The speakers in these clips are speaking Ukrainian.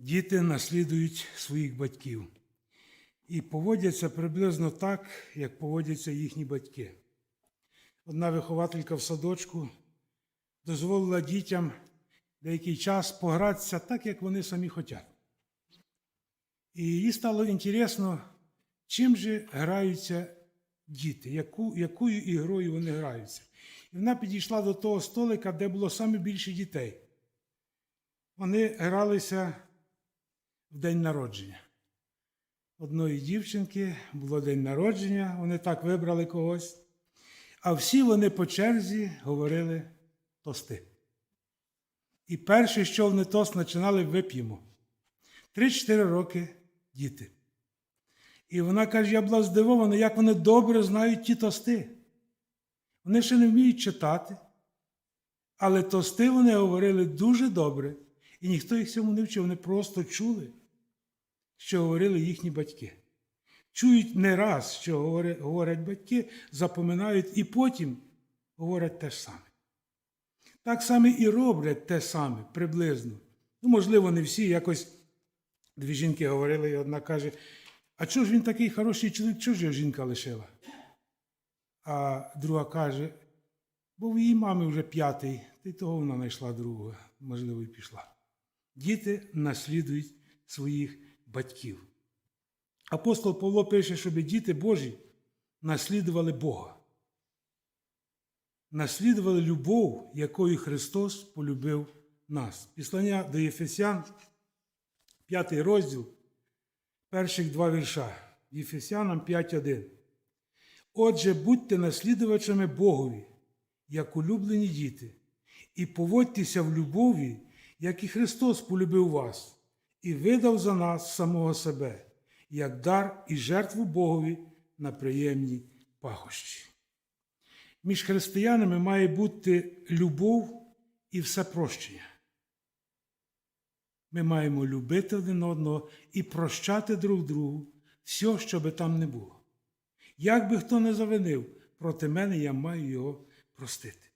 діти наслідують своїх батьків і поводяться приблизно так, як поводяться їхні батьки. Одна вихователька в садочку дозволила дітям деякий час погратися так, як вони самі хочуть. І їй стало інтересно, чим же граються діти, яку, якою ігрою вони граються. І вона підійшла до того столика, де було саме більше дітей. Вони гралися в день народження. Одної дівчинки було день народження, вони так вибрали когось. А всі вони по черзі говорили тости. І перше, що вони тост починали, вип'ємо. Три-чотири роки діти. І вона каже: я була здивована, як вони добре знають ті тости. Вони ще не вміють читати, але тости вони говорили дуже добре, і ніхто їх цьому не вчив, вони просто чули, що говорили їхні батьки. Чують не раз, що говорять, батьки, запоминають і потім говорять те ж саме. Так само і роблять те саме приблизно. Ну, можливо, не всі. Якось дві жінки говорили, і одна каже: а чого ж він такий хороший чоловік, чого ж його жінка лишила? А друга каже, бо в її мами вже п'ятий, та й того вона знайшла другого, можливо, і пішла. Діти наслідують своїх батьків. Апостол Павло пише, щоб діти Божі наслідували Бога. Наслідували любов, якою Христос полюбив нас. Післання до Єфесян, п'ятий розділ, перших два вірша. Єфесянам 5.1. Отже, будьте наслідувачами Богові, як улюблені діти, і поводьтеся в любові, як і Христос полюбив вас, і видав за нас самого себе, як дар і жертву Богові на приємні пахощі. Між християнами має бути любов і все прощення. Ми маємо любити один одного і прощати друг другу все, що би там не було. Як би хто не завинив, проти мене я маю його простити.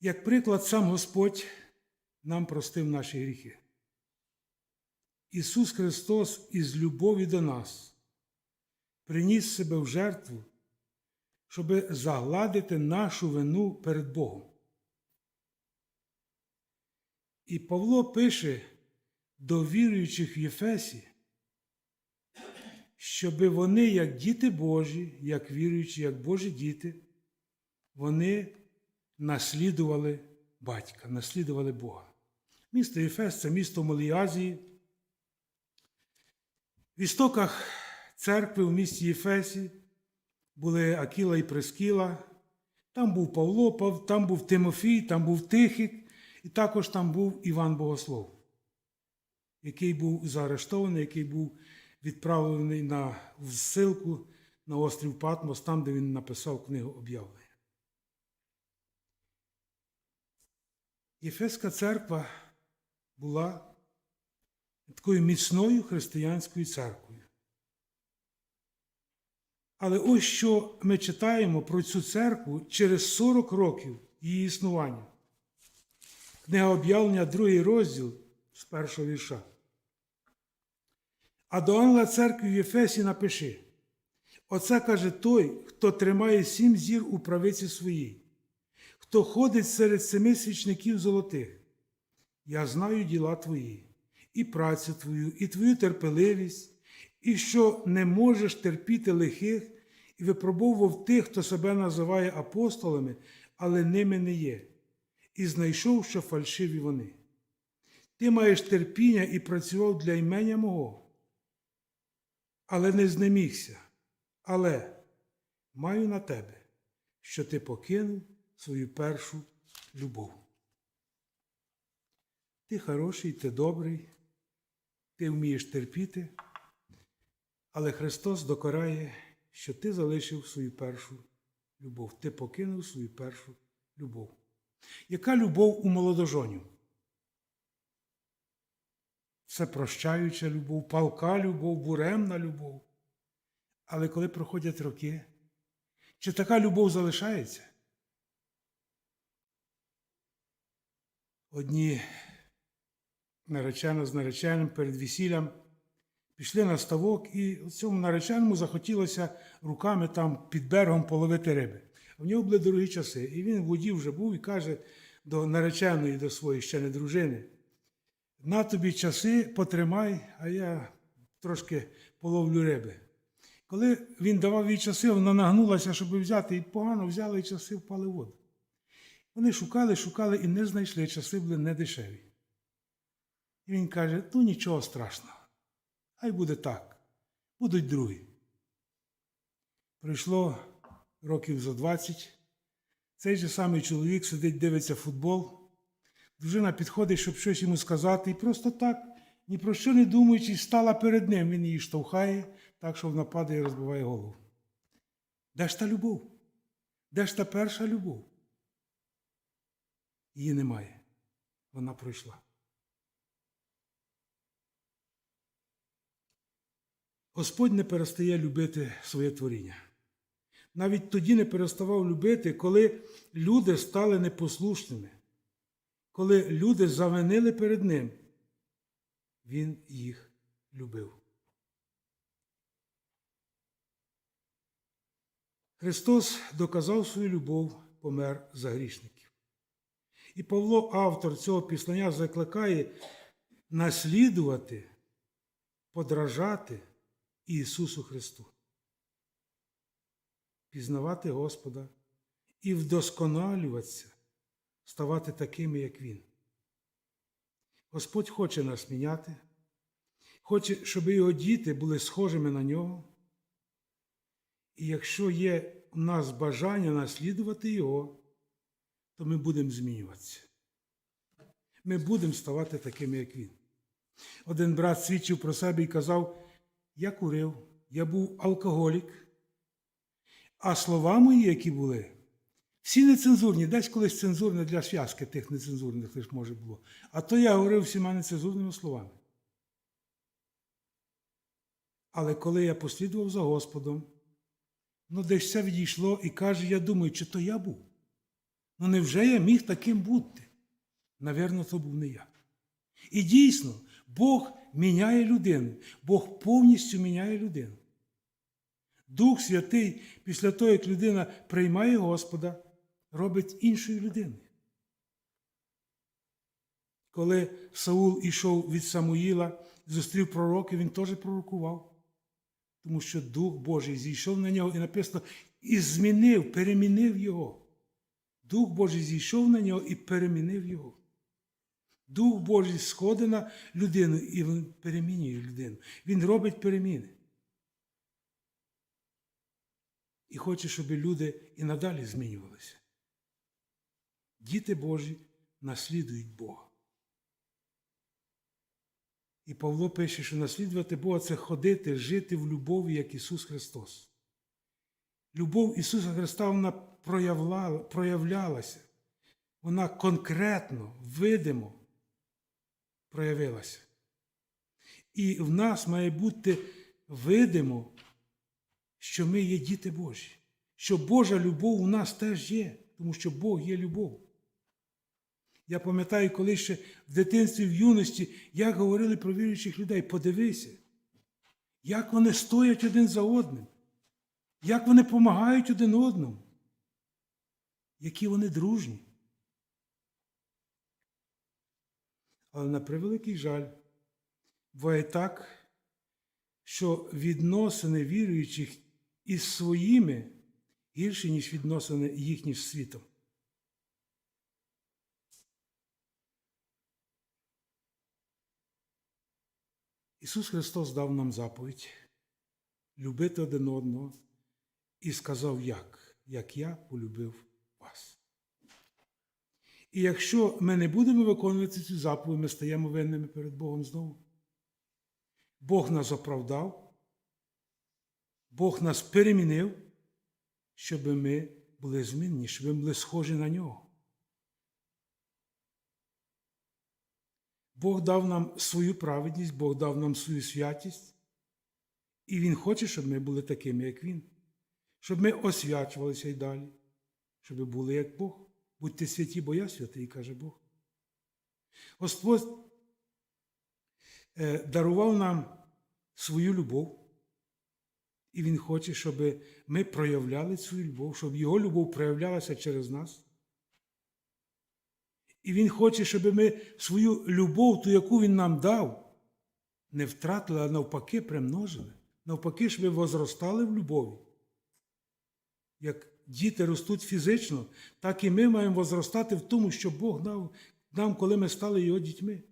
Як приклад, сам Господь нам простив наші гріхи. Ісус Христос із любові до нас приніс себе в жертву, щоб загладити нашу вину перед Богом. І Павло пише до віруючих в Єфесі, щоб вони, як діти Божі, як віруючі, як Божі діти, вони наслідували батька, наслідували Бога. Місто Єфес це місто Малій Азії. В істоках церкви в місті Єфесі були Акіла і Прескіла. Там був Павло, там був Тимофій, там був Тихик, і також там був Іван Богослов, який був заарештований, який був відправлений на в на острів Патмос, там, де він написав книгу об'явлення. Єфеська церква була такою міцною християнською церквою. Але ось що ми читаємо про цю церкву через 40 років її існування. Книга об'явлення, другий розділ з першого вірша. А до ангела церкви в Єфесі напиши: Оце каже той, хто тримає сім зір у правиці своїй, хто ходить серед семи свічників золотих. Я знаю діла твої, і працю твою, і твою терпеливість, і що не можеш терпіти лихих, і випробовував тих, хто себе називає апостолами, але ними не є, і знайшов, що фальшиві вони. Ти маєш терпіння і працював для імення мого, але не знемігся. Але маю на тебе, що ти покинув свою першу любов. Ти хороший, ти добрий, ти вмієш терпіти, але Христос докоряє, що ти залишив свою першу любов, ти покинув свою першу любов. Яка любов у молодожонів? Це прощаюча любов, палка любов, буремна любов. Але коли проходять роки, чи така любов залишається? Одні наречена з нареченим перед весіллям пішли на ставок, і цьому нареченому захотілося руками там під берегом половити риби. У нього були дорогі часи, і він в воді вже був і каже до нареченої, до своєї ще не дружини: на тобі часи потримай, а я трошки половлю риби. Коли він давав їй часи, вона нагнулася, щоб взяти, і погано взяли і часи впали в воду. Вони шукали, шукали і не знайшли, часи були не дешеві. І він каже: ну нічого страшного. Хай буде так. Будуть другі. Пройшло років за 20. Цей же самий чоловік сидить, дивиться футбол. Дружина підходить, щоб щось йому сказати, і просто так, ні про що не думаючи, стала перед ним. Він її штовхає, так що вона падає і розбиває голову. Де ж та любов? Де ж та перша любов? Її немає. Вона пройшла. Господь не перестає любити своє творіння. Навіть тоді не переставав любити, коли люди стали непослушними, коли люди завинили перед Ним. Він їх любив. Христос доказав свою любов, помер за грішників. І Павло, автор цього післання, закликає наслідувати, подражати Ісусу Христу, пізнавати Господа і вдосконалюватися, ставати такими, як Він. Господь хоче нас міняти, хоче, щоб його діти були схожими на нього. І якщо є у нас бажання наслідувати Його, то ми будемо змінюватися. Ми будемо ставати такими, як Він. Один брат свідчив про себе і казав, я курив, я був алкоголік, а слова мої, які були, всі нецензурні, десь колись цензурне для зв'язки тих нецензурних лише може було. А то я говорив всіма нецензурними словами. Але коли я послідував за Господом, ну десь все відійшло і каже, я думаю, чи то я був? Ну невже я міг таким бути? Навірно, то був не я. І дійсно, Бог міняє людину, Бог повністю міняє людину. Дух Святий, після того, як людина приймає Господа, робить іншою людиною. Коли Саул ішов від Самуїла, зустрів пророка, він теж пророкував, тому що Дух Божий зійшов на нього і написано, і змінив, перемінив його. Дух Божий зійшов на нього і перемінив його. Дух Божий сходить на людину і він перемінює людину. Він робить переміни. І хоче, щоб люди і надалі змінювалися. Діти Божі наслідують Бога. І Павло пише, що наслідувати Бога це ходити, жити в любові, як Ісус Христос. Любов Ісуса Христа вона проявлялася, вона конкретно, видимо проявилася. І в нас має бути видимо, що ми є діти Божі, що Божа любов у нас теж є, тому що Бог є любов. Я пам'ятаю, коли ще в дитинстві, в юності, як говорили про віруючих людей, подивися, як вони стоять один за одним, як вони допомагають один одному, які вони дружні. Але на превеликий жаль, буває так, що відносини віруючих із своїми гірші, ніж відносини їхні з світом. Ісус Христос дав нам заповідь любити один одного і сказав, як, як я полюбив. І якщо ми не будемо виконувати цю заповідь, ми стаємо винними перед Богом знову. Бог нас оправдав, Бог нас перемінив, щоб ми були змінні, щоб ми були схожі на нього. Бог дав нам свою праведність, Бог дав нам свою святість, і Він хоче, щоб ми були такими, як Він, щоб ми освячувалися й далі, щоб ми були як Бог. Будьте святі, бо я святий, каже Бог. Господь е, дарував нам свою любов, і Він хоче, щоб ми проявляли свою любов, щоб Його любов проявлялася через нас. І Він хоче, щоб ми свою любов, ту, яку Він нам дав, не втратили, а навпаки, примножили. Навпаки, щоб ми возростали в любові. Як діти ростуть фізично, так і ми маємо возростати в тому, що Бог дав нам, коли ми стали Його дітьми.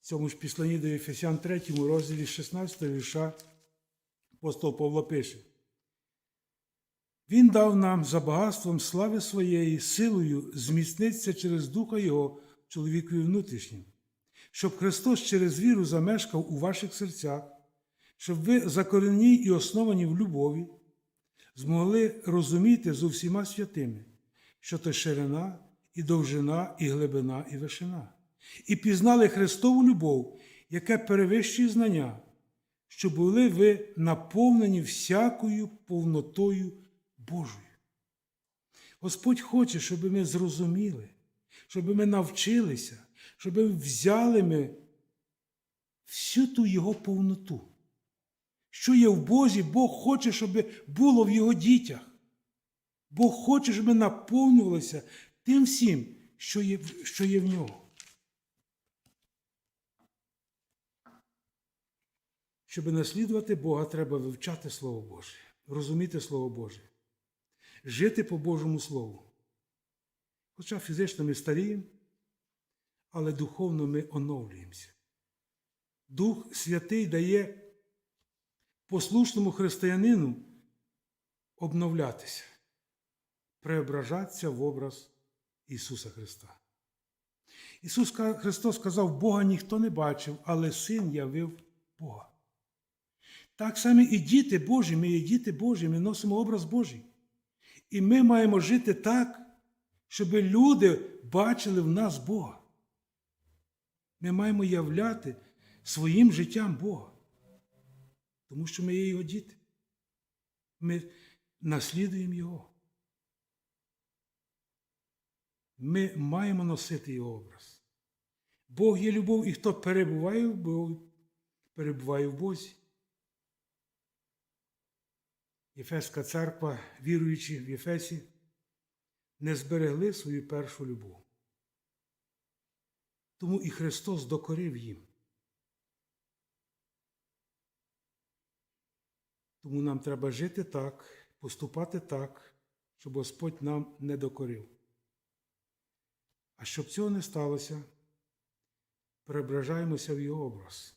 В цьому ж післанні до Ефесян 3 розділі 16 вірша апостол Павло пише. Він дав нам за багатством слави своєї силою зміцнитися через Духа Його чоловікові внутрішнім, щоб Христос через віру замешкав у ваших серцях, щоб ви закорені і основані в любові, змогли розуміти з усіма святими, що то ширина, і довжина, і глибина, і вишина, і пізнали Христову любов, яке перевищує знання, що були ви наповнені всякою повнотою Божою. Господь хоче, щоб ми зрозуміли, щоб ми навчилися, щоб ми взяли ми всю ту Його повноту. Що є в Бозі, Бог хоче, щоб було в Його дітях. Бог хоче, щоб ми наповнювалися тим всім, що є, що є в нього. Щоб наслідувати Бога, треба вивчати Слово Боже, розуміти Слово Боже, жити по Божому Слову. Хоча фізично ми старіємо, але духовно ми оновлюємося. Дух Святий дає послушному християнину обновлятися, преображатися в образ Ісуса Христа. Ісус Христос сказав, Бога ніхто не бачив, але Син явив Бога. Так само і діти Божі, ми є діти Божі, ми носимо образ Божий. І ми маємо жити так, щоб люди бачили в нас Бога. Ми маємо являти своїм життям Бога. Тому що ми є Його діти. Ми наслідуємо Його. Ми маємо носити Його образ. Бог є любов, і хто перебуває в Богі, перебуває в Бозі. Єфеська церква, віруючи в Єфесі, не зберегли свою першу любов. Тому і Христос докорив їм. Тому нам треба жити так, поступати так, щоб Господь нам не докорив. А щоб цього не сталося, переображаємося в Його образ.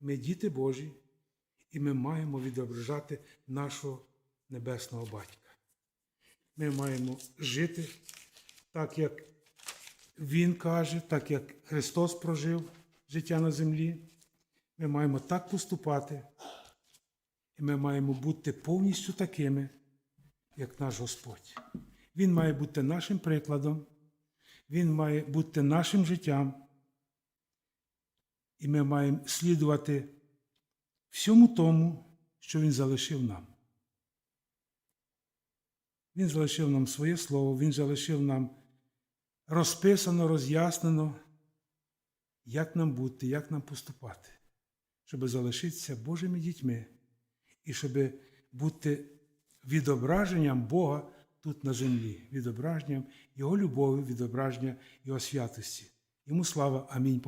Ми діти Божі, і ми маємо відображати нашого Небесного Батька. Ми маємо жити так, як Він каже, так як Христос прожив життя на землі. Ми маємо так поступати, і ми маємо бути повністю такими, як наш Господь. Він має бути нашим прикладом, Він має бути нашим життям, і ми маємо слідувати всьому тому, що Він залишив нам. Він залишив нам своє слово, Він залишив нам розписано, роз'яснено, як нам бути, як нам поступати, щоб залишитися Божими дітьми і щоб бути відображенням Бога тут на землі, відображенням Його любові, відображення Його святості. Йому слава. Амінь.